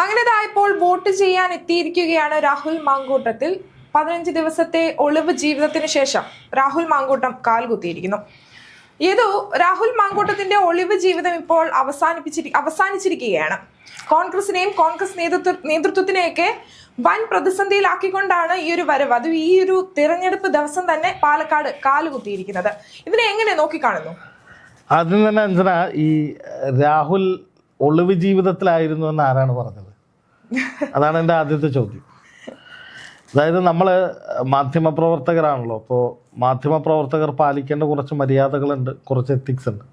അങ്ങനെ ഇതായപ്പോൾ വോട്ട് ചെയ്യാൻ എത്തിയിരിക്കുകയാണ് രാഹുൽ മാങ്കൂട്ടത്തിൽ. പതിനഞ്ച് ദിവസത്തെ ഒളിവ് ജീവിതത്തിന് ശേഷം രാഹുൽ മാങ്കൂട്ടം കാൽകുത്തിയിരിക്കുന്നു. ഏതോ രാഹുൽ മാങ്കൂട്ടത്തിന്റെ ഒളിവ് ജീവിതം ഇപ്പോൾ അവസാനിപ്പിച്ചിരി അവസാനിച്ചിരിക്കുകയാണ്. കോൺഗ്രസിനെയും കോൺഗ്രസ് നേതൃത്വ നേതൃത്വത്തിനെയൊക്കെ വൻ പ്രതിസന്ധിയിലാക്കിക്കൊണ്ടാണ് ഈ ഒരു വരവ്. അത് ഈ ഒരു തിരഞ്ഞെടുപ്പ് ദിവസം തന്നെ പാലക്കാട് കാലുകുത്തിയിരിക്കുന്നത്. ഇതിനെ എങ്ങനെ നോക്കിക്കാണുന്നു? ആദ്യം തന്നെ അഞ്ജന ഈ രാഹുൽ ഒളിവ് ജീവിതത്തിലായിരുന്നു എന്ന് ആരാണ് പറഞ്ഞത്? അതാണ് എന്റെ ആദ്യത്തെ ചോദ്യം. അതായത് നമ്മൾ മാധ്യമപ്രവർത്തകരാണല്ലോ അപ്പോൾ മാധ്യമപ്രവർത്തകർ പാലിക്കേണ്ട കുറച്ച് മര്യാദകളുണ്ട് കുറച്ച് എത്തിക്സ് ഉണ്ട്.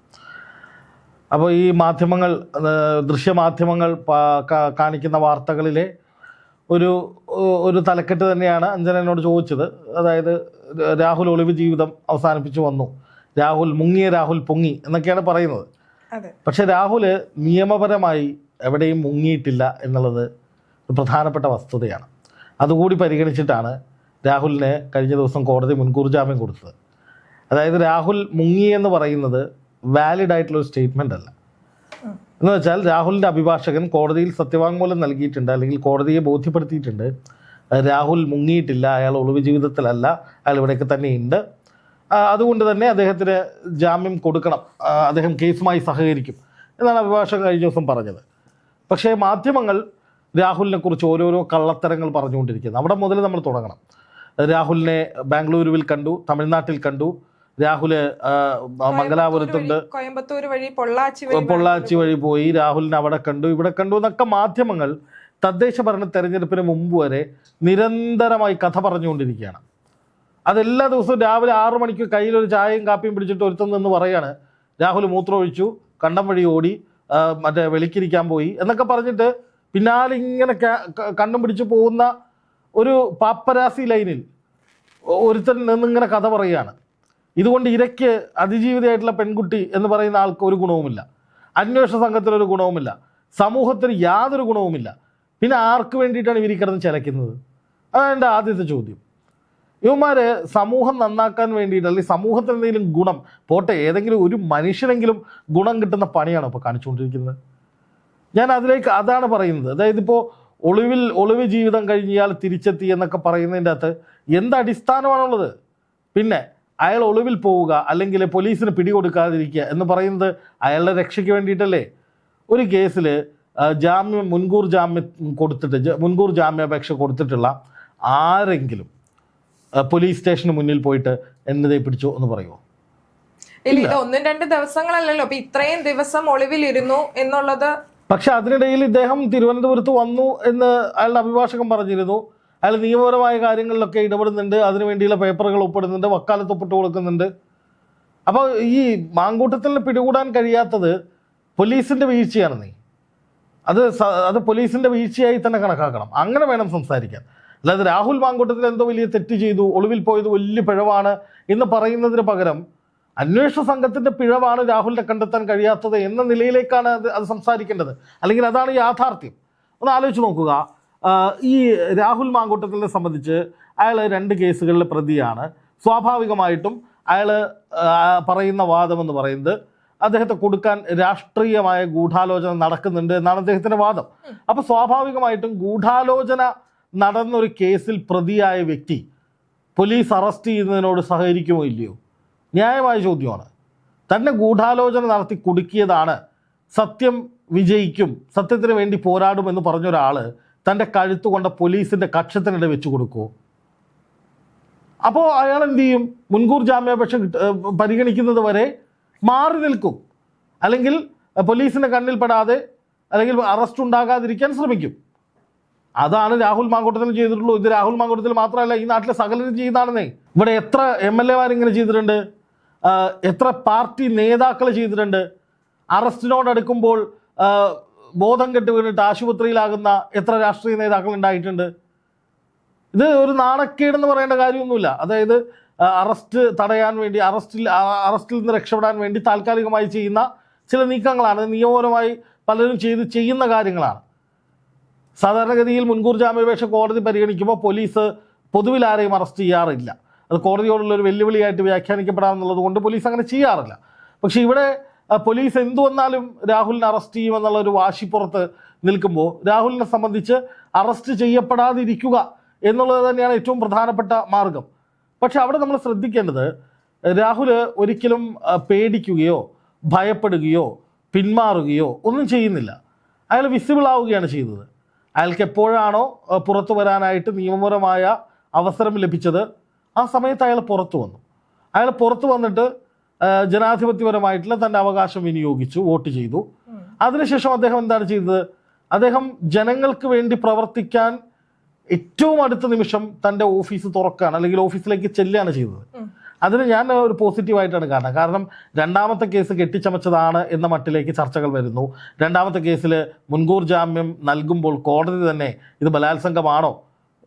അപ്പോൾ ഈ മാധ്യമങ്ങൾ ദൃശ്യമാധ്യമങ്ങൾ കാണിക്കുന്ന വാർത്തകളിലെ ഒരു ഒരു തലക്കെട്ട് തന്നെയാണ് അഞ്ജന എന്നോട് ചോദിച്ചത്. അതായത് രാഹുൽ ഒളിവ് ജീവിതം അവസാനിപ്പിച്ചു വന്നു. രാഹുൽ മുങ്ങിയ രാഹുൽ പൊങ്ങി എന്നൊക്കെയാണ് പറയുന്നത്. പക്ഷെ രാഹുൽ നിയമപരമായി എവിടെയും മുങ്ങിയിട്ടില്ല എന്നുള്ളത് പ്രധാനപ്പെട്ട വസ്തുതയാണ്. അതുകൂടി പരിഗണിച്ചിട്ടാണ് രാഹുലിന് കഴിഞ്ഞ ദിവസം കോടതി മുൻകൂർ ജാമ്യം കൊടുത്തത്. അതായത് രാഹുൽ മുങ്ങി എന്ന് പറയുന്നത് വാലിഡ് ആയിട്ടുള്ള ഒരു സ്റ്റേറ്റ്മെന്റ് അല്ല. എന്ന് വെച്ചാൽ രാഹുലിന്റെ അഭിഭാഷകൻ കോടതിയിൽ സത്യവാങ്മൂലം നൽകിയിട്ടുണ്ട് അല്ലെങ്കിൽ കോടതിയെ ബോധ്യപ്പെടുത്തിയിട്ടുണ്ട്. രാഹുൽ മുങ്ങിയിട്ടില്ല അയാൾ ഒളിവ് ജീവിതത്തിലല്ല അയാൾ ഇവിടെയൊക്കെ തന്നെയുണ്ട്. അതുകൊണ്ട് തന്നെ അദ്ദേഹത്തിന് ജാമ്യം കൊടുക്കണം അദ്ദേഹം കേസുമായി സഹകരിക്കും എന്നാണ് അഭിഭാഷകൻ കഴിഞ്ഞ ദിവസം പറഞ്ഞത്. പക്ഷേ മാധ്യമങ്ങൾ രാഹുലിനെ കുറിച്ച് ഓരോരോ കള്ളത്തരങ്ങൾ പറഞ്ഞുകൊണ്ടിരിക്കുന്നത് അവിടെ മുതൽ നമ്മൾ തുടങ്ങണം. രാഹുലിനെ ബാംഗ്ലൂരുവിൽ കണ്ടു തമിഴ്നാട്ടിൽ കണ്ടു. രാഹുൽ മംഗലാപുരത്തുണ്ട്. കോയമ്പത്തൂർ വഴി പൊള്ളാച്ചി പൊള്ളാച്ചി വഴി പോയി രാഹുലിനെ അവിടെ കണ്ടു ഇവിടെ കണ്ടു എന്നൊക്കെ മാധ്യമങ്ങൾ തദ്ദേശ ഭരണ തെരഞ്ഞെടുപ്പിന് മുമ്പ് വരെ നിരന്തരമായി കഥ പറഞ്ഞുകൊണ്ടിരിക്കുകയാണ്. അതെല്ലാ ദിവസവും രാവിലെ ആറു മണിക്ക് കയ്യിലൊരു ചായയും കാപ്പിയും പിടിച്ചിട്ട് ഒരുത്തം നിന്ന് പറയാണ് രാഹുൽ മൂത്രമൊഴിച്ചു കണ്ടം വഴി ഓടി മറ്റേ വെളിക്കിരിക്കാൻ പോയി എന്നൊക്കെ പറഞ്ഞിട്ട് പിന്നാലെ ഇങ്ങനെ കണ്ണും പിടിച്ച് പോകുന്ന ഒരു പാപ്പരാസി ലൈനിൽ ഒരുത്തൻ നിന്നിങ്ങനെ കഥ പറയുകയാണ്. ഇതുകൊണ്ട് ഇരയ്ക്ക് അതിജീവിതയായിട്ടുള്ള പെൺകുട്ടി എന്ന് പറയുന്ന ആൾക്ക് ഒരു ഗുണവുമില്ല. അന്വേഷണ സംഘത്തിനൊരു ഗുണവുമില്ല. സമൂഹത്തിന് യാതൊരു ഗുണവുമില്ല. പിന്നെ ആർക്ക് വേണ്ടിയിട്ടാണ് ഇവർ കിടന്ന് ചിലയ്ക്കുന്നത്? അതാണ് എന്റെ ആദ്യത്തെ ചോദ്യം. ഇവന്മാർ സമൂഹം നന്നാക്കാൻ വേണ്ടിയിട്ട് അല്ലെങ്കിൽ സമൂഹത്തിന് എന്തെങ്കിലും ഗുണം പോട്ടെ ഏതെങ്കിലും ഒരു മനുഷ്യനെങ്കിലും ഗുണം കിട്ടുന്ന പണിയാണോ ഇപ്പോൾ കാണിച്ചുകൊണ്ടിരിക്കുന്നത്? ഞാൻ അതിലേക്ക് അതാണ് പറയുന്നത്. അതായത് ഇപ്പോൾ ഒളിവിൽ ഒളിവ് ജീവിതം കഴിഞ്ഞാൽ ഇയാൾ തിരിച്ചെത്തി എന്നൊക്കെ പറയുന്നതിന്റെ അകത്ത് എന്ത് അടിസ്ഥാനമാണുള്ളത്? പിന്നെ അയാൾ ഒളിവിൽ പോവുക അല്ലെങ്കിൽ പോലീസിന് പിടികൊടുക്കാതിരിക്കുക എന്ന് പറയുന്നത് അയാളുടെ രക്ഷയ്ക്ക് വേണ്ടിയിട്ടല്ലേ? ഒരു കേസിൽ ജാമ്യം മുൻകൂർ ജാമ്യം കൊടുത്തിട്ട് മുൻകൂർ ജാമ്യാപേക്ഷ കൊടുത്തിട്ടുള്ള ആരെങ്കിലും പോലീസ് സ്റ്റേഷന് മുന്നിൽ പോയിട്ട് എന്നതേ പിടിച്ചോ എന്ന് പറയുമോ ഇല്ല. ഇത് ഒന്നും രണ്ട് ദിവസങ്ങളല്ലല്ലോ. അപ്പൊ ഇത്രയും ദിവസം ഒളിവിലിരുന്നു എന്നുള്ളത് പക്ഷെ അതിനിടയിൽ ഇദ്ദേഹം തിരുവനന്തപുരത്ത് വന്നു എന്ന് അയാളുടെ അഭിഭാഷകൻ പറഞ്ഞിരുന്നു. അയാൾ നിയമപരമായ കാര്യങ്ങളിലൊക്കെ ഇടപെടുന്നുണ്ട്. അതിനു വേണ്ടിയുള്ള പേപ്പറുകൾ ഒപ്പിടുന്നുണ്ട്. വക്കാലത്ത് ഒപ്പിട്ട് കൊടുക്കുന്നുണ്ട്. അപ്പോൾ ഈ മാങ്കൂട്ടത്തിന് പിടികൂടാൻ കഴിയാത്തത് പോലീസിന്റെ വീഴ്ചയാണ് നീ. അത് അത് പോലീസിന്റെ വീഴ്ചയായി തന്നെ കണക്കാക്കണം. അങ്ങനെ വേണം സംസാരിക്കാൻ. അല്ലാതെ രാഹുൽ മാങ്കൂട്ടത്തിൽ എന്തോ വലിയ തെറ്റ് ചെയ്തു ഒളിവിൽ പോയത് വലിയ പിഴവാണ് എന്ന് പറയുന്നതിന് പകരം അന്വേഷണ സംഘത്തിന്റെ പിഴവാണ് രാഹുലിനെ കണ്ടെത്താൻ കഴിയാത്തത് എന്ന നിലയിലേക്കാണ് അത് അത് സംസാരിക്കേണ്ടത്. അല്ലെങ്കിൽ അതാണ് യാഥാർത്ഥ്യം. ഒന്ന് ആലോചിച്ച് നോക്കുക. ഈ രാഹുൽ മാങ്കൂട്ടത്തിനെ സംബന്ധിച്ച് അയാൾ രണ്ട് കേസുകളിലെ പ്രതിയാണ്. സ്വാഭാവികമായിട്ടും അയാൾ പറയുന്ന വാദം എന്ന് പറയുന്നത് അദ്ദേഹത്തെ കൊടുക്കാൻ രാഷ്ട്രീയമായ ഗൂഢാലോചന നടക്കുന്നുണ്ട് എന്നാണ് അദ്ദേഹത്തിന്റെ വാദം. അപ്പോൾ സ്വാഭാവികമായിട്ടും ഗൂഢാലോചന നടന്നൊരു കേസിൽ പ്രതിയായ വ്യക്തി പോലീസ് അറസ്റ്റ് ചെയ്യുന്നതിനോട് സഹകരിക്കുമോ ഇല്ലയോ? ന്യായമായ ചോദ്യമാണ്. തന്നെ ഗൂഢാലോചന നടത്തി കുടുക്കിയതാണ്. സത്യം വിജയിക്കും സത്യത്തിന് വേണ്ടി പോരാടുമെന്ന് പറഞ്ഞ ഒരാൾ തന്റെ കഴുത്ത് കൊണ്ട പോലീസിന്റെ കക്ഷത്തിനിടെ വെച്ച് കൊടുക്കുമോ അപ്പോൾ അയാൾ എന്ത് ചെയ്യും? മുൻകൂർ ജാമ്യാപേക്ഷ പരിഗണിക്കുന്നത് വരെ മാറി നിൽക്കും. അല്ലെങ്കിൽ പോലീസിന്റെ കണ്ണിൽപ്പെടാതെ കണ്ണിൽ അല്ലെങ്കിൽ അറസ്റ്റ് ഉണ്ടാകാതിരിക്കാൻ ശ്രമിക്കും. അതാണ് രാഹുൽ മാങ്കൂട്ടത്തിൽ ചെയ്തിട്ടുള്ളൂ. ഇത് രാഹുൽ മാങ്കൂട്ടത്തിൽ മാത്രമല്ല ഈ നാട്ടിലെ സകലരും ചെയ്യുന്നതാണെന്നേ. ഇവിടെ എത്ര എം എൽ എമാർ ഇങ്ങനെ ചെയ്തിട്ടുണ്ട്? എത്ര പാർട്ടി നേതാക്കൾ ചെയ്തിട്ടുണ്ട്? അറസ്റ്റിനോടടുക്കുമ്പോൾ ബോധം കെട്ട് വീണിട്ട് ആശുപത്രിയിലാകുന്ന എത്ര രാഷ്ട്രീയ നേതാക്കൾ ഉണ്ടായിട്ടുണ്ട്? ഇത് ഒരു നാണക്കേടെന്ന് പറയേണ്ട കാര്യമൊന്നുമില്ല. അതായത് അറസ്റ്റ് തടയാൻ വേണ്ടി അറസ്റ്റിൽ അറസ്റ്റിൽ നിന്ന് രക്ഷപ്പെടാൻ വേണ്ടി താൽക്കാലികമായി ചെയ്യുന്ന ചില നീക്കങ്ങളാണ്. നിയമപരമായി പലരും ചെയ്ത് ചെയ്യുന്ന കാര്യങ്ങളാണ്. സാധാരണഗതിയിൽ മുൻകൂർ ജാമ്യാപേക്ഷ കോടതി പരിഗണിക്കുമ്പോൾ പോലീസ് പൊതുവിൽ ആരെയും അറസ്റ്റ് ചെയ്യാറില്ല. അത് കോടതിയോടുള്ള ഒരു വെല്ലുവിളിയായിട്ട് വ്യാഖ്യാനിക്കപ്പെടാമെന്നുള്ളത് കൊണ്ട് പോലീസ് അങ്ങനെ ചെയ്യാറില്ല. പക്ഷേ ഇവിടെ പോലീസ് എന്തു വന്നാലും രാഹുലിനെ അറസ്റ്റ് ചെയ്യുമെന്നുള്ള ഒരു വാശിപ്പുറത്ത് നിൽക്കുമ്പോൾ രാഹുലിനെ സംബന്ധിച്ച് അറസ്റ്റ് ചെയ്യപ്പെടാതിരിക്കുക എന്നുള്ളത് തന്നെയാണ് ഏറ്റവും പ്രധാനപ്പെട്ട മാർഗം. പക്ഷെ അവിടെ നമ്മൾ ശ്രദ്ധിക്കേണ്ടത് രാഹുൽ ഒരിക്കലും പേടിക്കുകയോ ഭയപ്പെടുകയോ പിന്മാറുകയോ ഒന്നും ചെയ്യുന്നില്ല. അയാൾ വിസിബിൾ ആവുകയാണ് ചെയ്തത്. അയാൾക്ക് എപ്പോഴാണോ പുറത്തു വരാനായിട്ട് നിയമപരമായ അവസരം ലഭിച്ചത് ആ സമയത്ത് അയാൾ പുറത്തു വന്നു. അയാൾ പുറത്തു വന്നിട്ട് ജനാധിപത്യപരമായിട്ടുള്ള തന്റെ അവകാശം വിനിയോഗിച്ചു വോട്ട് ചെയ്തു. അതിനുശേഷം അദ്ദേഹം എന്താണ് ചെയ്തത്? അദ്ദേഹം ജനങ്ങൾക്ക് വേണ്ടി പ്രവർത്തിക്കാൻ ഏറ്റവും അടുത്ത നിമിഷം തന്റെ ഓഫീസ് തുറക്കുകയാണ് അല്ലെങ്കിൽ ഓഫീസിലേക്ക് ചെല്ലുകയാണ് ചെയ്തത്. അതിന് ഞാൻ ഒരു പോസിറ്റീവായിട്ടാണ് കാണുന്നത്. കാരണം രണ്ടാമത്തെ കേസ് കെട്ടിച്ചമച്ചതാണ് എന്ന മട്ടിലേക്ക് ചർച്ചകൾ വരുന്നു. രണ്ടാമത്തെ കേസിൽ മുൻകൂർ ജാമ്യം നൽകുമ്പോൾ കോടതി തന്നെ ഇത് ബലാത്സംഗമാണോ?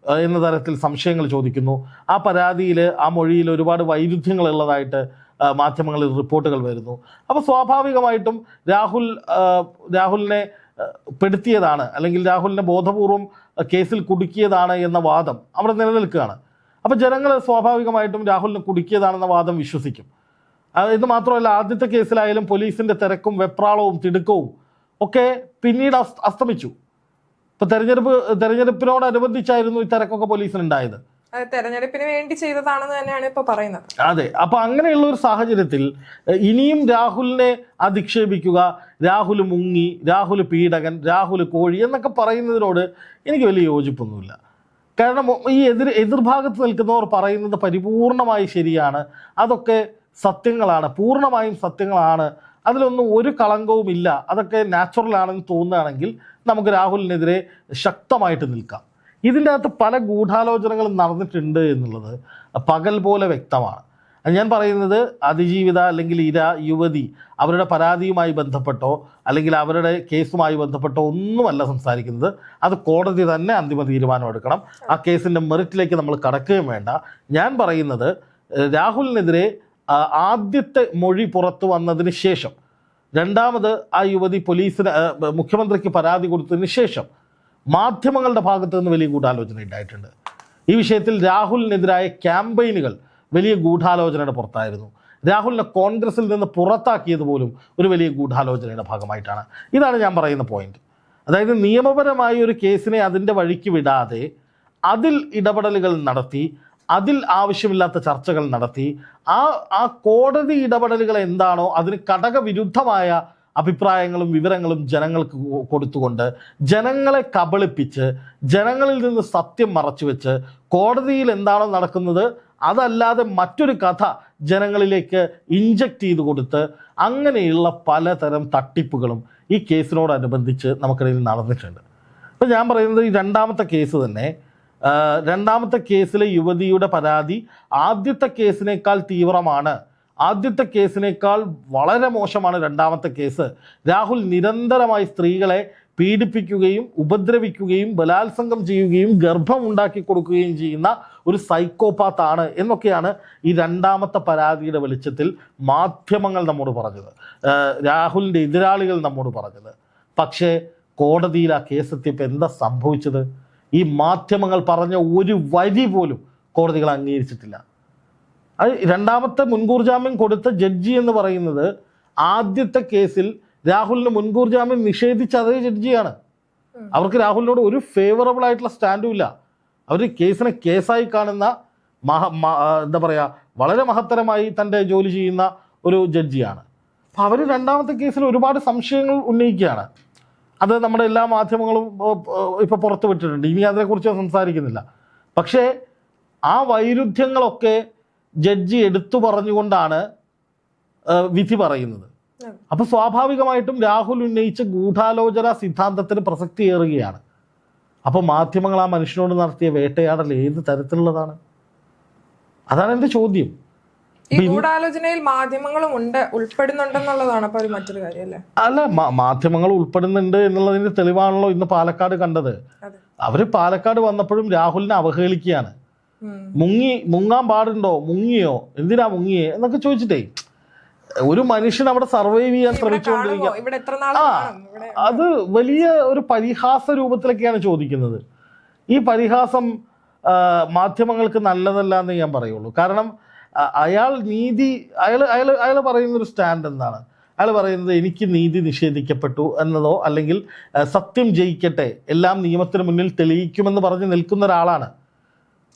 എന്ന തരത്തിൽ സംശയങ്ങൾ ചോദിക്കുന്നു. ആ പരാതിയിൽ ആ മൊഴിയിൽ ഒരുപാട് വൈരുദ്ധ്യങ്ങൾ ഉള്ളതായിട്ട് മാധ്യമങ്ങളിൽ റിപ്പോർട്ടുകൾ വരുന്നു. അപ്പോൾ സ്വാഭാവികമായിട്ടും രാഹുൽ രാഹുലിനെ പെടുത്തിയതാണ് അല്ലെങ്കിൽ രാഹുലിനെ ബോധപൂർവം കേസിൽ കുടുക്കിയതാണ് എന്ന വാദം അവിടെ നിലനിൽക്കുകയാണ്. അപ്പോൾ ജനങ്ങൾ സ്വാഭാവികമായിട്ടും രാഹുലിനെ കുടുക്കിയതാണെന്ന വാദം വിശ്വസിക്കും. ഇത് മാത്രമല്ല ആദ്യത്തെ കേസിലായാലും പോലീസിന്റെ തിരക്കും വെപ്രാളവും തിടുക്കവും ഒക്കെ പിന്നീട് അസ്- അസ്തമിച്ചു. ഇപ്പൊ തെരഞ്ഞെടുപ്പ് തെരഞ്ഞെടുപ്പിനോടനുബന്ധിച്ചായിരുന്നു ഈ തിരക്കൊക്കെ പോലീസിനുണ്ടായത്. തെരഞ്ഞെടുപ്പിന് വേണ്ടി ചെയ്തതാണെന്ന് തന്നെയാണ് ഇപ്പൊ പറയുന്നത്. അതെ അപ്പൊ അങ്ങനെയുള്ള ഒരു സാഹചര്യത്തിൽ ഇനിയും രാഹുലിനെ അധിക്ഷേപിക്കുക രാഹുൽ മുങ്ങി രാഹുൽ പീഡകൻ രാഹുൽ കോഴി എന്നൊക്കെ പറയുന്നതിനോട് എനിക്ക് വലിയ യോജിപ്പൊന്നുമില്ല. കാരണം ഈ എതിർ എതിർഭാഗത്ത് നിൽക്കുന്നവർ പറയുന്നത് പരിപൂർണമായി ശരിയാണ്. അതൊക്കെ സത്യങ്ങളാണ് പൂർണമായും സത്യങ്ങളാണ്. അതിലൊന്നും ഒരു കളങ്കവും ഇല്ല അതൊക്കെ നാച്ചുറൽ ആണെന്ന് തോന്നുകയാണെങ്കിൽ നമുക്ക് രാഹുലിനെതിരെ ശക്തമായിട്ട് നിൽക്കാം. ഇതിന്റെ അകത്ത് പല ഗൂഢാലോചനകളും നടന്നിട്ടുണ്ട് എന്നുള്ളത് പകൽ പോലെ വ്യക്തമാണ്. ഞാൻ പറയുന്നത് അതിജീവിത അല്ലെങ്കിൽ ഇര യുവതി അവരുടെ പരാതിയുമായി ബന്ധപ്പെട്ടോ അല്ലെങ്കിൽ അവരുടെ കേസുമായി ബന്ധപ്പെട്ടോ ഒന്നുമല്ല സംസാരിക്കുന്നത്. അത് കോടതി തന്നെ അന്തിമ തീരുമാനം എടുക്കണം. ആ കേസിന്റെ മെറിറ്റിലേക്ക് നമ്മൾ കടക്കുകയും വേണ്ട. ഞാൻ പറയുന്നത് രാഹുലിനെതിരെ ആദ്യത്തെ മൊഴി പുറത്തു വന്നതിന് ശേഷം രണ്ടാമത് ആ യുവതി പോലീസിന് മുഖ്യമന്ത്രിക്ക് പരാതി കൊടുത്തതിന് ശേഷം മാധ്യമങ്ങളുടെ ഭാഗത്തു നിന്ന് വലിയ ഗൂഢാലോചന ഉണ്ടായിട്ടുണ്ട്. ഈ വിഷയത്തിൽ രാഹുലിനെതിരായ ക്യാമ്പയിനുകൾ വലിയ ഗൂഢാലോചനയുടെ പുറത്തായിരുന്നു. രാഹുലിനെ കോൺഗ്രസിൽ നിന്ന് പുറത്താക്കിയത് പോലും ഒരു വലിയ ഗൂഢാലോചനയുടെ ഭാഗമായിട്ടാണ്. ഇതാണ് ഞാൻ പറയുന്ന പോയിന്റ് അതായത് നിയമപരമായ ഒരു കേസിനെ അതിന്റെ വഴിക്ക് വിടാതെ അതിൽ ഇടപെടലുകൾ നടത്തി അതിൽ ആവശ്യമില്ലാത്ത ചർച്ചകൾ നടത്തി. ആ ആ കോടതി ഇടപെടലുകൾ എന്താണോ അതിന് ഘടകവിരുദ്ധമായ അഭിപ്രായങ്ങളും വിവരങ്ങളും ജനങ്ങൾക്ക് കൊടുത്തുകൊണ്ട് ജനങ്ങളെ കബളിപ്പിച്ച് ജനങ്ങളിൽ നിന്ന് സത്യം മറച്ചുവെച്ച് കോടതിയിൽ എന്താണോ നടക്കുന്നത് അതല്ലാതെ മറ്റൊരു കഥ ജനങ്ങളിലേക്ക് ഇഞ്ചക്ട് ചെയ്ത് കൊടുത്ത് അങ്ങനെയുള്ള പലതരം തട്ടിപ്പുകളും ഈ കേസിനോടനുബന്ധിച്ച് നമുക്കിടയിൽ നടന്നിട്ടുണ്ട്. അപ്പോൾ ഞാൻ പറയുന്നത് ഈ രണ്ടാമത്തെ കേസ് തന്നെ രണ്ടാമത്തെ കേസിലെ യുവതിയുടെ പരാതി ആദ്യത്തെ കേസിനേക്കാൾ തീവ്രമാണ്. ആദ്യത്തെ കേസിനേക്കാൾ വളരെ മോശമാണ് രണ്ടാമത്തെ കേസ്. രാഹുൽ നിരന്തരമായി സ്ത്രീകളെ പീഡിപ്പിക്കുകയും ഉപദ്രവിക്കുകയും ബലാത്സംഗം ചെയ്യുകയും ഗർഭം ഉണ്ടാക്കി കൊടുക്കുകയും ചെയ്യുന്ന ഒരു സൈക്കോപാത്ത് ആണ് എന്നൊക്കെയാണ് ഈ രണ്ടാമത്തെ പരാതിയുടെ വെളിച്ചത്തിൽ മാധ്യമങ്ങൾ നമ്മോട് പറഞ്ഞത്. രാഹുലിന്റെ എതിരാളികൾ നമ്മോട് പറഞ്ഞത്. പക്ഷേ കോടതിയിൽ ആ കേസ് എത്തിയപ്പോൾ എന്താ സംഭവിച്ചത്? ഈ മാധ്യമങ്ങൾ പറഞ്ഞ ഒരു വരി പോലും കോടതികൾ അംഗീകരിച്ചിട്ടില്ല. അത് രണ്ടാമത്തെ മുൻകൂർ ജാമ്യം കൊടുത്ത ജഡ്ജി എന്ന് പറയുന്നത് ആദ്യത്തെ കേസിൽ രാഹുലിന് മുൻകൂർ ജാമ്യം നിഷേധിച്ച അതേ ജഡ്ജിയാണ്. അവർക്ക് രാഹുലിനോട് ഒരു ഫേവറബിൾ ആയിട്ടുള്ള സ്റ്റാൻഡും ഇല്ല. അവർ കേസിനെ കേസായി കാണുന്ന മഹ എന്താ പറയുക വളരെ മഹത്തരമായി തന്റെ ജോലി ചെയ്യുന്ന ഒരു ജഡ്ജിയാണ്. അപ്പം അവർ രണ്ടാമത്തെ കേസിൽ ഒരുപാട് സംശയങ്ങൾ ഉന്നയിക്കുകയാണ്. അത് നമ്മുടെ എല്ലാ മാധ്യമങ്ങളും ഇപ്പോൾ പുറത്തു വിട്ടിട്ടുണ്ട്. ഇനി അതിനെക്കുറിച്ച് സംസാരിക്കുന്നില്ല. പക്ഷേ ആ വൈരുദ്ധ്യങ്ങളൊക്കെ ജഡ്ജി എടുത്തു പറഞ്ഞുകൊണ്ടാണ് വിധി പറയുന്നത്. അപ്പോൾ സ്വാഭാവികമായിട്ടും രാഹുൽ ഉന്നയിച്ച ഗൂഢാലോചന സിദ്ധാന്തത്തിന് പ്രസക്തി ഏറുകയാണ് അപ്പോൾ മാധ്യമങ്ങൾ ആ മനുഷ്യനോട് നടത്തിയ വേട്ടയാടൽ ഏത് തരത്തിലുള്ളതാണ്? അതാണ് എന്റെ ചോദ്യം. ഈ ഗൂഢാലോചനയിൽ മാധ്യമങ്ങളും ഉണ്ട് ഉൾപ്പെടുന്നുണ്ടെന്നുള്ളതാണ് അപ്പൊ മറ്റൊരു കാര്യം അല്ലേ അല്ല മാധ്യമങ്ങൾ ഉൾപ്പെടുന്നുണ്ട് എന്നുള്ളതിന്റെ തെളിവാണല്ലോ ഇന്ന് പാലക്കാട് കണ്ടത്. അവർ പാലക്കാട് വന്നപ്പോഴും രാഹുലിനെ അവഹേളിക്കുകയാണ്. മുങ്ങി മുങ്ങാൻ പാടുണ്ടോ? മുങ്ങിയോ? എന്തിനാ മുങ്ങിയേ? എന്നൊക്കെ ചോദിച്ചിട്ടേ. ഒരു മനുഷ്യൻ അവിടെ സർവൈവ് ചെയ്യാൻ ശ്രമിച്ചുകൊണ്ടിരിക്കുക ആ. അത് വലിയ ഒരു പരിഹാസ രൂപത്തിലൊക്കെയാണ് ചോദിക്കുന്നത്. ഈ പരിഹാസം മാധ്യമങ്ങൾക്ക് നല്ലതല്ല എന്ന് ഞാൻ പറയുള്ളൂ. കാരണം അയാൾ നീതി അയാൾ അയാൾ അയാൾ പറയുന്ന ഒരു സ്റ്റാൻഡ് എന്താണ്? അയാൾ പറയുന്നത് എനിക്ക് നീതി നിഷേധിക്കപ്പെട്ടു എന്നതോ അല്ലെങ്കിൽ സത്യം ജയിക്കട്ടെ എല്ലാം നിയമത്തിന് മുന്നിൽ തെളിയിക്കുമെന്ന് പറഞ്ഞ് നിൽക്കുന്ന ഒരാളാണ്.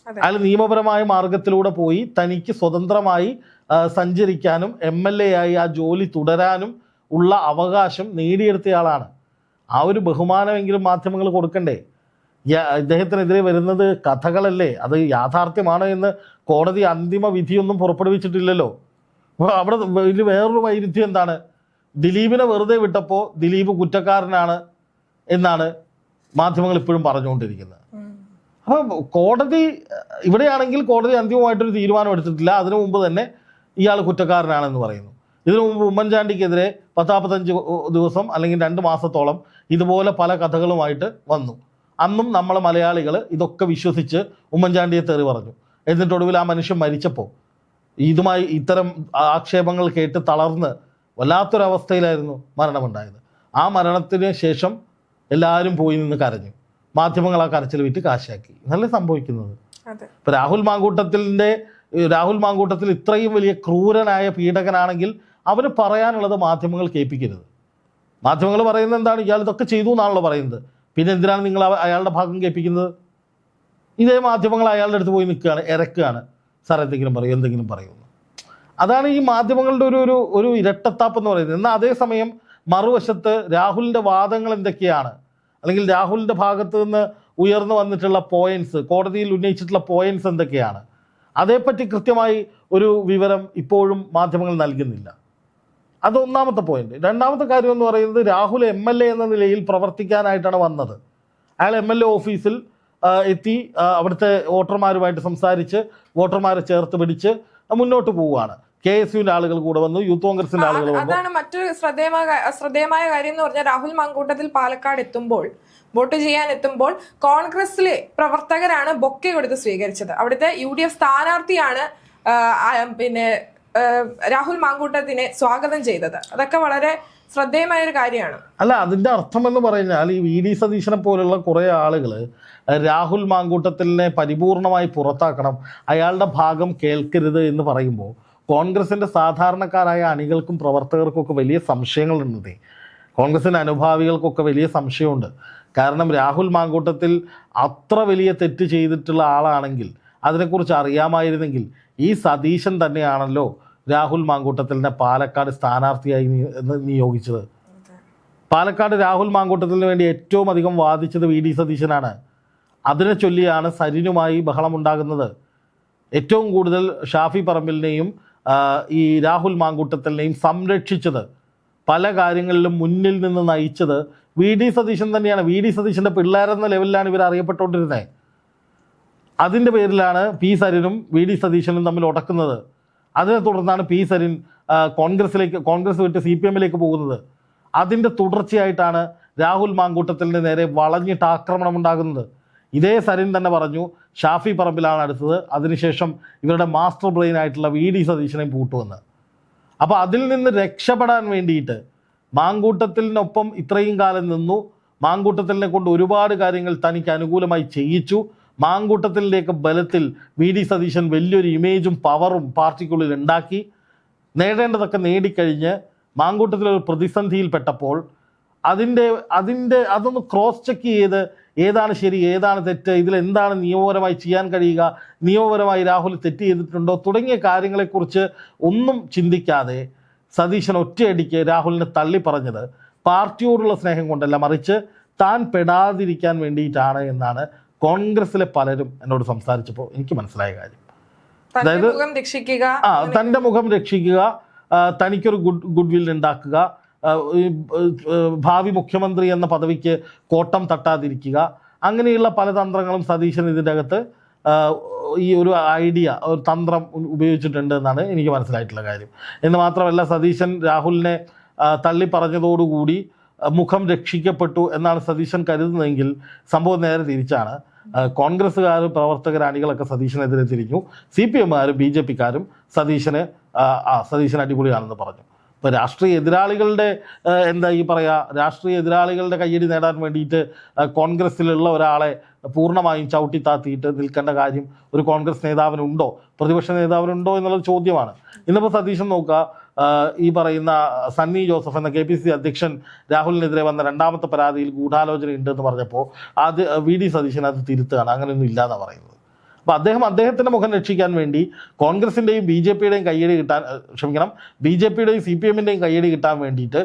അയാൾ നിയമപരമായ മാർഗത്തിലൂടെ പോയി തനിക്ക് സ്വതന്ത്രമായി സഞ്ചരിക്കാനും എം എൽ എ ആയി ആ ജോലി തുടരാനും ഉള്ള അവകാശം നേടിയെടുത്തയാളാണ് ആ ഒരു ബഹുമാനമെങ്കിലും മാധ്യമങ്ങൾ കൊടുക്കണ്ടേ? ഇദ്ദേഹത്തിനെതിരെ വരുന്നത് കഥകളല്ലേ? അത് യാഥാർത്ഥ്യമാണോ എന്ന് കോടതി അന്തിമ വിധിയൊന്നും പുറപ്പെടുവിച്ചിട്ടില്ലല്ലോ. അവിടെ ഇതിൽ വേറൊരു വൈരുദ്ധ്യം എന്താണ്? ദിലീപിനെ വെറുതെ വിട്ടപ്പോൾ ദിലീപ് കുറ്റക്കാരനാണ് എന്നാണ് മാധ്യമങ്ങൾ ഇപ്പോഴും പറഞ്ഞുകൊണ്ടിരിക്കുന്നത്. അപ്പം കോടതി ഇവിടെയാണെങ്കിൽ കോടതി അന്തിമമായിട്ടൊരു തീരുമാനം എടുത്തിട്ടില്ല. അതിനു മുമ്പ് തന്നെ ഇയാൾ കുറ്റക്കാരനാണെന്ന് പറയുന്നു. ഇതിനു മുമ്പ് ഉമ്മൻചാണ്ടിക്കെതിരെ പത്താപ്പത്തഞ്ച് ദിവസം അല്ലെങ്കിൽ രണ്ട് മാസത്തോളം ഇതുപോലെ പല കഥകളുമായിട്ട് വന്നു. അന്നും നമ്മളെ മലയാളികൾ ഇതൊക്കെ വിശ്വസിച്ച് ഉമ്മൻചാണ്ടിയെ തെറി പറഞ്ഞു. എന്നിട്ടൊടുവിൽ ആ മനുഷ്യൻ മരിച്ചപ്പോൾ ഇതുമായി ഇത്തരം ആക്ഷേപങ്ങൾ കേട്ട് തളർന്ന് വല്ലാത്തൊരവസ്ഥയിലായിരുന്നു മരണമുണ്ടായത്. ആ മരണത്തിന് ശേഷം എല്ലാവരും പോയി നിന്ന് കരഞ്ഞു. മാധ്യമങ്ങൾ ആ കരച്ചിൽ വിറ്റ് കാശാക്കി നല്ല സംഭവിക്കുന്നത്? ഇപ്പൊ രാഹുൽ മാങ്കൂട്ടത്തിന്റെ രാഹുൽ മാങ്കൂട്ടത്തിൽ ഇത്രയും വലിയ ക്രൂരനായ പീഡകനാണെങ്കിൽ അവന് പറയാനുള്ളത് മാധ്യമങ്ങൾ കേൾപ്പിക്കരുത്. മാധ്യമങ്ങൾ പറയുന്നത് എന്താണ്? ഇയാൾ ഇതൊക്കെ ചെയ്തു എന്നാണല്ലോ പറയുന്നത്. പിന്നെ എന്തിനാണ് നിങ്ങൾ അയാളുടെ ഭാഗം കേൾപ്പിക്കുന്നത്? ഇതേ മാധ്യമങ്ങൾ അയാളുടെ അടുത്ത് പോയി നിൽക്കുകയാണ് ഇറക്കുകയാണ് സാർ എന്തെങ്കിലും പറയും എന്തെങ്കിലും പറയുന്നു അതാണ് ഈ മാധ്യമങ്ങളുടെ ഒരു ഒരു ഒരു ഇരട്ടത്താപ്പ് എന്ന് പറയുന്നത്. എന്നാൽ അതേസമയം മറുവശത്ത് രാഹുലിന്റെ വാദങ്ങൾ എന്തൊക്കെയാണ്? അല്ലെങ്കിൽ രാഹുലിന്റെ ഭാഗത്ത് നിന്ന് ഉയർന്നു വന്നിട്ടുള്ള പോയിന്റ്സ് കോടതിയിൽ ഉന്നയിച്ചിട്ടുള്ള പോയിന്റ്സ് എന്തൊക്കെയാണ്? അതേപ്പറ്റി കൃത്യമായി ഒരു വിവരം ഇപ്പോഴും മാധ്യമങ്ങൾ നൽകുന്നില്ല. അത് ഒന്നാമത്തെ പോയിന്റ് രണ്ടാമത്തെ കാര്യം എന്ന് പറയുന്നത് രാഹുൽ എം എൽ എ എന്ന നിലയിൽ പ്രവർത്തിക്കാനായിട്ടാണ് വന്നത്. അയാൾ എം എൽ എ ഓഫീസിൽ എത്തി. അവിടുത്തെ വോട്ടർമാരുമായിട്ട് സംസാരിച്ച് വോട്ടർമാരെ ചേർത്ത് പിടിച്ച് മുന്നോട്ട് പോവുകയാണ്. കെ എസ് യുവിന്റെ ആളുകൾ കൂടെ വന്നു യൂത്ത് കോൺഗ്രസിന്റെ ആളുകൾ വന്നു. അതാണ് മറ്റൊരു ശ്രദ്ധേയമായ ശ്രദ്ധേയമായ കാര്യം എന്ന് പറഞ്ഞാൽ രാഹുൽ മാങ്കൂട്ടത്തിൽ പാലക്കാട് എത്തുമ്പോൾ വോട്ട് ചെയ്യാൻ എത്തുമ്പോൾ കോൺഗ്രസിലെ പ്രവർത്തകരാണ് ബൊക്കെ കൊടുത്ത് സ്വീകരിച്ചത്. അവിടുത്തെ യു ഡി എഫ് സ്ഥാനാർത്ഥിയാണ് പിന്നെ രാഹുൽ മാങ്കൂട്ടത്തിനെ സ്വാഗതം ചെയ്തത്. അതൊക്കെ വളരെ ശ്രദ്ധേയമായ ഒരു കാര്യമാണ്. അല്ല അതിന്റെ അർത്ഥം എന്ന് പറഞ്ഞാൽ ഈ വി ഡി സതീശനെ പോലുള്ള കുറെ ആളുകൾ രാഹുൽ മാങ്കൂട്ടത്തിലിനെ പരിപൂർണമായി പുറത്താക്കണം. അയാളുടെ ഭാഗം കേൾക്കരുത് എന്ന് പറയുമ്പോൾ കോൺഗ്രസിന്റെ സാധാരണക്കാരായ അണികൾക്കും പ്രവർത്തകർക്കൊക്കെ വലിയ സംശയങ്ങളുണ്ട്. കോൺഗ്രസിന്റെ അനുഭാവികൾക്കൊക്കെ വലിയ സംശയമുണ്ട്. കാരണം രാഹുൽ മാങ്കൂട്ടത്തിൽ അത്ര വലിയ തെറ്റ് ചെയ്തിട്ടുള്ള ആളാണെങ്കിൽ അതിനെക്കുറിച്ച് അറിയാമായിരുന്നെങ്കിൽ ഈ സതീശൻ തന്നെയാണല്ലോ രാഹുൽ മാങ്കൂട്ടത്തിലിനെ പാലക്കാട് സ്ഥാനാർത്ഥിയായി നിയോഗിച്ചത്. പാലക്കാട് രാഹുൽ മാങ്കൂട്ടത്തിന് വേണ്ടി ഏറ്റവും അധികം വാദിച്ചത് വി ഡി സതീശനാണ്. അതിനെ ചൊല്ലിയാണ് സരിനുമായി ബഹളമുണ്ടാകുന്നത്. ഏറ്റവും കൂടുതൽ ഷാഫി പറമ്പിലിനെയും ഈ രാഹുൽ മാങ്കൂട്ടത്തിനെയും സംരക്ഷിച്ചത് പല കാര്യങ്ങളിലും മുന്നിൽ നിന്ന് നയിച്ചത് വി ഡി സതീശൻ തന്നെയാണ്. വി ഡി സതീശന്റെ പിള്ളേരെന്ന ലെവലിലാണ് ഇവർ അറിയപ്പെട്ടുകൊണ്ടിരുന്നത് അതിന്റെ പേരിലാണ് പി സരിനും വി ഡി സതീശനും തമ്മിൽ ഉടക്കുന്നത് അതിനെ തുടർന്നാണ് പി സരിൻ കോൺഗ്രസിലേക്ക് കോൺഗ്രസ് വിട്ട് സി പി എമ്മിലേക്ക് പോകുന്നത്. അതിന്റെ തുടർച്ചയായിട്ടാണ് രാഹുൽ മാങ്കൂട്ടത്തിന്റെ നേരെ വളഞ്ഞിട്ട് ആക്രമണം ഉണ്ടാകുന്നത് ഇതേ സരിൻ തന്നെ പറഞ്ഞു ഷാഫി പറമ്പിലാണ് അടുത്തത്. അതിനുശേഷം ഇവരുടെ മാസ്റ്റർ ബ്രെയിൻ ആയിട്ടുള്ള വി ഡി സതീശനെയും പൂട്ടുവെന്ന്. അപ്പോൾ അതിൽ നിന്ന് രക്ഷപ്പെടാൻ വേണ്ടിയിട്ട് മാങ്കൂട്ടത്തിനൊപ്പം ഇത്രയും കാലം നിന്നു. മാങ്കൂട്ടത്തിലിനെ കൊണ്ട് ഒരുപാട് കാര്യങ്ങൾ തനിക്ക് അനുകൂലമായി ചെയ്യിച്ചു. മാങ്കൂട്ടത്തിലേക്ക് ബലത്തിൽ വി ഡി സതീശൻ വലിയൊരു ഇമേജും പവറും പാർട്ടിക്കുള്ളിൽ ഉണ്ടാക്കി. നേടേണ്ടതൊക്കെ നേടിക്കഴിഞ്ഞ് മാങ്കൂട്ടത്തിലൊരു പ്രതിസന്ധിയിൽപ്പെട്ടപ്പോൾ അതിന്റെ അതിന്റെ അതൊന്ന് ക്രോസ് ചെക്ക് ചെയ്ത് ഏതാണ് ശരി ഏതാണ് തെറ്റ് ഇതിൽ എന്താണ് നിയമപരമായി ചെയ്യാൻ കഴിയുക നിയമപരമായി രാഹുൽ തെറ്റ് ചെയ്തിട്ടുണ്ടോ തുടങ്ങിയ കാര്യങ്ങളെക്കുറിച്ച് ഒന്നും ചിന്തിക്കാതെ സതീശൻ ഒറ്റയടിക്ക് രാഹുലിനെ തള്ളി പറഞ്ഞത് പാർട്ടിയോടുള്ള സ്നേഹം കൊണ്ടല്ല മറിച്ച് താൻ പെടാതിരിക്കാൻ വേണ്ടിയിട്ടാണ് എന്നാണ് കോൺഗ്രസിലെ പലരും എന്നോട് സംസാരിച്ചപ്പോൾ എനിക്ക് മനസ്സിലായ കാര്യം. അതായത് ആ തന്റെ മുഖം രക്ഷിക്കുക തനിക്കൊരു ഗുഡ് ഗുഡ് വിൽ ഉണ്ടാക്കുക ഭാവി മുഖ്യമന്ത്രി എന്ന പദവിക്ക് കോട്ടം തട്ടാതിരിക്കുക. അങ്ങനെയുള്ള പല തന്ത്രങ്ങളും സതീശൻ ഇതിന്റെ അകത്ത് ഈ ഒരു ഐഡിയ ഒരു തന്ത്രം ഉപയോഗിച്ചിട്ടുണ്ട് എന്നാണ് എനിക്ക് മനസ്സിലായിട്ടുള്ള കാര്യം. എന്ന് മാത്രമല്ല സതീശൻ രാഹുലിനെ തള്ളി പറഞ്ഞതോടുകൂടി മുഖം രക്ഷിക്കപ്പെട്ടു എന്നാണ് സതീശൻ കരുതുന്നതെങ്കിൽ സംഭവം നേരെ തിരിച്ചാണ്. കോൺഗ്രസ്സുകാർ പ്രവർത്തകർ അണികളൊക്കെ സതീശനെതിരെ തിരിഞ്ഞു. സി പി എമ്മുകാരും ബി ജെ പിക്കാരും സതീശന് സതീശൻ അടിപൊളിയാണെന്ന് പറഞ്ഞു. ഇപ്പോൾ രാഷ്ട്രീയ എതിരാളികളുടെ എന്താ ഈ പറയുക രാഷ്ട്രീയ എതിരാളികളുടെ കയ്യടി നേടാൻ വേണ്ടിയിട്ട് കോൺഗ്രസ്സിലുള്ള ഒരാളെ പൂർണമായും ചവിട്ടി താത്തിയിട്ട് നിൽക്കേണ്ട കാര്യം ഒരു കോൺഗ്രസ് നേതാവിനുണ്ടോ? പ്രതിപക്ഷ നേതാവിനുണ്ടോ എന്നുള്ളത് ചോദ്യമാണ്. ഇന്നിപ്പോൾ സതീശൻ നോക്കുക ഈ പറയുന്ന സണ്ണി ജോസഫ് എന്ന കെ പി സി അധ്യക്ഷൻ രാഹുലിനെതിരെ വന്ന രണ്ടാമത്തെ പരാതിയിൽ ഗൂഢാലോചന ഉണ്ടെന്ന് പറഞ്ഞപ്പോൾ അത് വി ഡി സതീശൻ അത് തിരുത്തുകയാണ്. അങ്ങനെയൊന്നും ഇല്ലാന്നാണ് പറയുന്നത്. അപ്പോൾ അദ്ദേഹം അദ്ദേഹത്തിന്റെ മുഖം രക്ഷിക്കാൻ വേണ്ടി കോൺഗ്രസിന്റെയും ബി ജെ പിയുടെയും കയ്യടി കിട്ടാൻ ക്ഷമിക്കണം ബി ജെ പിയുടെയും സി പി എമ്മിന്റെയും കയ്യടി കിട്ടാൻ വേണ്ടിയിട്ട്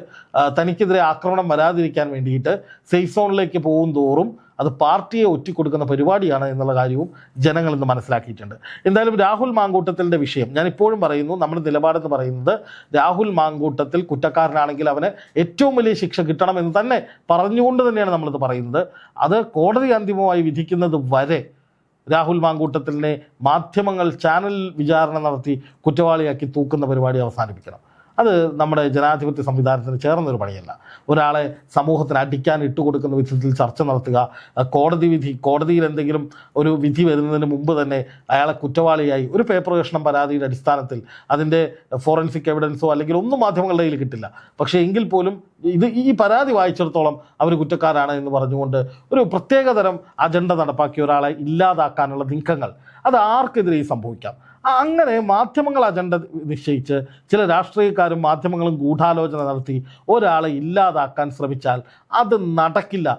തനിക്കെതിരെ ആക്രമണം വരാതിരിക്കാൻ വേണ്ടിയിട്ട് സേഫ് സോണിലേക്ക് പോകും തോറും അത് പാർട്ടിയെ ഒറ്റിക്കൊടുക്കുന്ന പരിപാടിയാണ് എന്നുള്ള കാര്യവും ജനങ്ങൾ ഇന്ന് മനസ്സിലാക്കിയിട്ടുണ്ട്. എന്തായാലും രാഹുൽ മാങ്കൂട്ടത്തിന്റെ വിഷയം ഞാൻ ഇപ്പോഴും പറയുന്നു നമ്മുടെ നിലപാടെന്ന് പറയുന്നത് രാഹുൽ മാങ്കൂട്ടത്തിൽ കുറ്റക്കാരനാണെങ്കിൽ അവന് ഏറ്റവും വലിയ ശിക്ഷ കിട്ടണം എന്ന് തന്നെ പറഞ്ഞുകൊണ്ട് തന്നെയാണ് നമ്മളിത് പറയുന്നത്. അത് കോടതി അന്തിമമായി വിധിക്കുന്നത് വരെ രാഹുൽ മാങ്കൂട്ടത്തിലിനെ മാധ്യമങ്ങൾ ചാനൽ വിചാരണ നടത്തി കുറ്റവാളിയാക്കി തൂക്കുന്ന പരിപാടി അവസാനിപ്പിക്കണം. അത് നമ്മുടെ ജനാധിപത്യ സംവിധാനത്തിന് ചേർന്നൊരു പണിയല്ല. ഒരാളെ സമൂഹത്തിന് അടിക്കാൻ ഇട്ടുകൊടുക്കുന്ന വിധത്തിൽ ചർച്ച നടത്തുക കോടതി വിധി കോടതിയിൽ എന്തെങ്കിലും ഒരു വിധി വരുന്നതിന് മുമ്പ് തന്നെ അയാളെ കുറ്റവാളിയായി ഒരു പേപ്പർ കഷ്ണം പരാതിയുടെ അടിസ്ഥാനത്തിൽ അതിന്റെ ഫോറൻസിക് എവിഡൻസോ അല്ലെങ്കിൽ ഒന്നും മാധ്യമങ്ങളുടെ കയ്യിൽ കിട്ടില്ല. പക്ഷേ എങ്കിൽ പോലും ഇത് ഈ പരാതി വായിച്ചിടത്തോളം അവർ കുറ്റക്കാരാണ് എന്ന് പറഞ്ഞുകൊണ്ട് ഒരു പ്രത്യേകതരം അജണ്ട നടപ്പാക്കിയ ഒരാളെ ഇല്ലാതാക്കാനുള്ള നീക്കങ്ങൾ. അത് ആർക്കെതിരെയും സംഭവിക്കാം? അങ്ങനെ മാധ്യമങ്ങൾ അജണ്ട നിശ്ചയിച്ച് ചില രാഷ്ട്രീയക്കാരും മാധ്യമങ്ങളും ഗൂഢാലോചന നടത്തി ഒരാളെ ഇല്ലാതാക്കാൻ ശ്രമിച്ചാൽ അത് നടക്കില്ല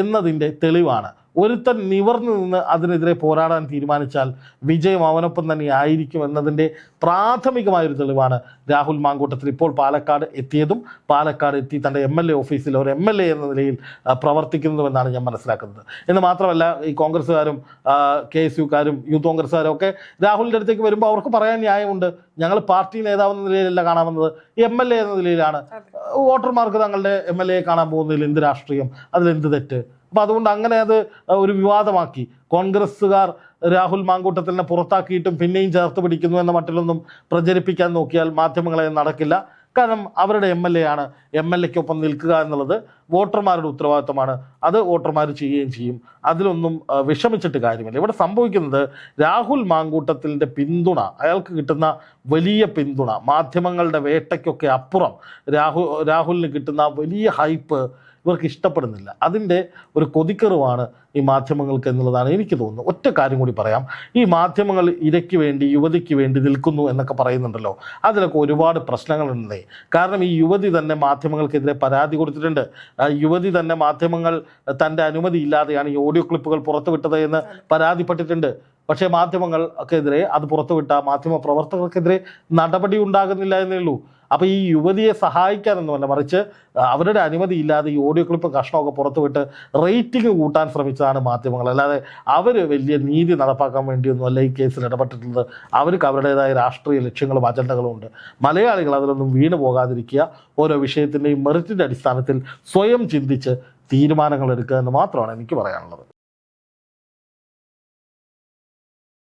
എന്നതിന്റെ തെളിവാണ്. ഒരുത്തൻ നിവർന്നു നിന്ന് അതിനെതിരെ പോരാടാൻ തീരുമാനിച്ചാൽ വിജയം അവനൊപ്പം തന്നെ ആയിരിക്കും എന്നതിന്റെ പ്രാഥമികമായൊരു തെളിവാണ് രാഹുൽ മാങ്കൂട്ടത്തിൽ ഇപ്പോൾ പാലക്കാട് എത്തിയതും പാലക്കാട് എത്തി തന്റെ എം എൽ എ ഓഫീസിൽ ഒരു എം എൽ എ എന്ന നിലയിൽ പ്രവർത്തിക്കുന്നുവെന്നാണ് ഞാൻ മനസ്സിലാക്കുന്നത്. എന്ന് മാത്രമല്ല ഈ കോൺഗ്രസ്സുകാരും കെ എസ് യുക്കാരും യൂത്ത് കോൺഗ്രസ്സുകാരും ഒക്കെ രാഹുലിന്റെ അടുത്തേക്ക് വരുമ്പോൾ അവർക്ക് പറയാൻ ന്യായമുണ്ട്. ഞങ്ങൾ പാർട്ടി നേതാവെന്ന നിലയിലല്ല കാണാമെന്നത് എം എൽ എ എന്ന നിലയിലാണ്. വോട്ടർമാർക്ക് തങ്ങളുടെ എം എൽ എ കാണാൻ പോകുന്നതിൽ എന്ത് രാഷ്ട്രീയം അതിലെന്ത് തെറ്റ്? അപ്പം അതുകൊണ്ട് അങ്ങനെ അത് ഒരു വിവാദമാക്കി. കോൺഗ്രസ്സുകാർ രാഹുൽ മാങ്കൂട്ടത്തിനെ പുറത്താക്കിയിട്ടും പിന്നെയും ചേർത്ത് പിടിക്കുന്നു എന്ന മട്ടിലൊന്നും പ്രചരിപ്പിക്കാൻ നോക്കിയാൽ മാധ്യമങ്ങളെ നടക്കില്ല. കാരണം അവരുടെ എം എൽ എ ആണ്. എം എൽ എക്കൊപ്പം നിൽക്കുക എന്നുള്ളത് വോട്ടർമാരുടെ ഉത്തരവാദിത്തമാണ് അത് വോട്ടർമാർ ചെയ്യുകയും ചെയ്യും. അതിലൊന്നും വിഷമിച്ചിട്ട് കാര്യമില്ല. ഇവിടെ സംഭവിക്കുന്നത് രാഹുൽ മാങ്കൂട്ടത്തിന്റെ പിന്തുണ അയാൾക്ക് കിട്ടുന്ന വലിയ പിന്തുണ മാധ്യമങ്ങളുടെ വേട്ടയ്ക്കൊക്കെ അപ്പുറം രാഹു രാഹുലിന് കിട്ടുന്ന വലിയ ഹൈപ്പ് ഇവർക്ക് ഇഷ്ടപ്പെടുന്നില്ല. അതിന്റെ ഒരു കൊതിക്കറിവാണ് ഈ മാധ്യമങ്ങൾക്ക് എന്നുള്ളതാണ് എനിക്ക് തോന്നുന്നത്. ഒറ്റ കാര്യം കൂടി പറയാം. ഈ മാധ്യമങ്ങൾ ഇരയ്ക്ക് വേണ്ടി യുവതിക്ക് വേണ്ടി നിൽക്കുന്നു എന്നൊക്കെ പറയുന്നുണ്ടല്ലോ. അതിലൊക്കെ ഒരുപാട് പ്രശ്നങ്ങളുണ്ട്. കാരണം ഈ യുവതി തന്നെ മാധ്യമങ്ങൾക്കെതിരെ പരാതി കൊടുത്തിട്ടുണ്ട്. യുവതി തന്നെ മാധ്യമങ്ങൾ തന്റെ അനുമതി ഇല്ലാതെയാണ് ഈ ഓഡിയോ ക്ലിപ്പുകൾ പുറത്തുവിട്ടത് എന്ന് പരാതിപ്പെട്ടിട്ടുണ്ട്. പക്ഷേ മാധ്യമങ്ങൾക്കെതിരെ അത് പുറത്തുവിട്ട മാധ്യമ പ്രവർത്തകർക്കെതിരെ നടപടി ഉണ്ടാകുന്നില്ല എന്നേ ഉള്ളൂ. അപ്പോൾ ഈ യുവതിയെ സഹായിക്കാനൊന്നുമല്ല മറിച്ച് അവരുടെ അനുമതി ഇല്ലാതെ ഈ ഓഡിയോ ക്ലിപ്പ് കഷ്ണമൊക്കെ പുറത്തുവിട്ട് റേറ്റിംഗ് കൂട്ടാൻ ശ്രമിച്ചതാണ് മാധ്യമങ്ങൾ. അല്ലാതെ അവർ വലിയ നീതി നടപ്പാക്കാൻ വേണ്ടിയൊന്നുമല്ല ഈ കേസിൽ ഇടപെട്ടിട്ടുള്ളത്. അവർക്ക് അവരുടേതായ രാഷ്ട്രീയ ലക്ഷ്യങ്ങളും അജണ്ടകളും ഉണ്ട്. മലയാളികൾ അതിലൊന്നും വീണു പോകാതിരിക്കുക ഓരോ വിഷയത്തിന്റെയും മെറിറ്റിന്റെ അടിസ്ഥാനത്തിൽ സ്വയം ചിന്തിച്ച് തീരുമാനങ്ങൾ എടുക്കുക എന്ന് മാത്രമാണ് എനിക്ക് പറയാനുള്ളത്.